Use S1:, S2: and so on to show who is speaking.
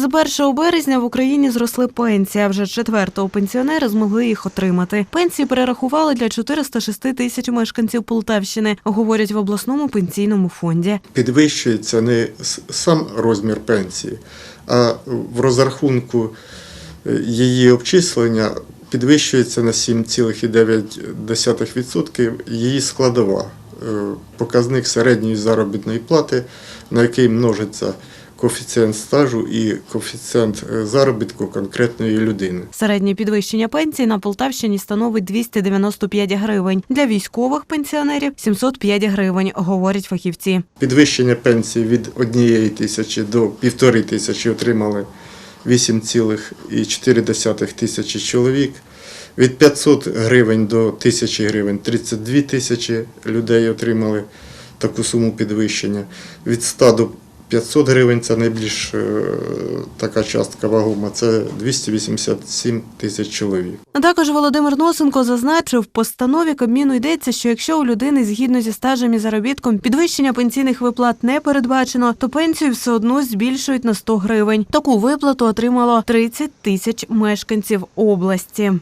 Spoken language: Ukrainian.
S1: З 1 березня в Україні зросли пенсії. а Вже 4 пенсіонери змогли їх отримати. Пенсії перерахували для 406 тисяч мешканців Полтавщини, говорять в обласному пенсійному фонді.
S2: підвищується не сам розмір пенсії, а в розрахунку е, її обчислення підвищується на 7,9% її складова, е, показник середньої заробітної плати, на який множиться коефіцієнт стажу і коефіцієнт е, заробітку конкретної людини.
S1: Середнє підвищення пенсії на Полтавщині становить 295 гривень. Для військових пенсіонерів 705 гривень, говорять фахівці.
S2: Підвищення пенсії від 1 тисячі до 1,5 тисячі отримали 8,4 тисячі чоловік. Від 500 гривень до 1000 гривень 32 тисячі людей отримали таку суму підвищення. Від 100 до 500 гривень це найбільш е, така частка вагома, це 287 тисяч чоловік.
S1: Також Володимир Носенко зазначив, в постанові Кабміну йдеться, що якщо у людини згідно зі стажем і заробітком підвищення пенсійних виплат не передбачено, то пенсію все одно збільшують на 100 гривень. Таку виплату отримало 30 тисяч мешканців області.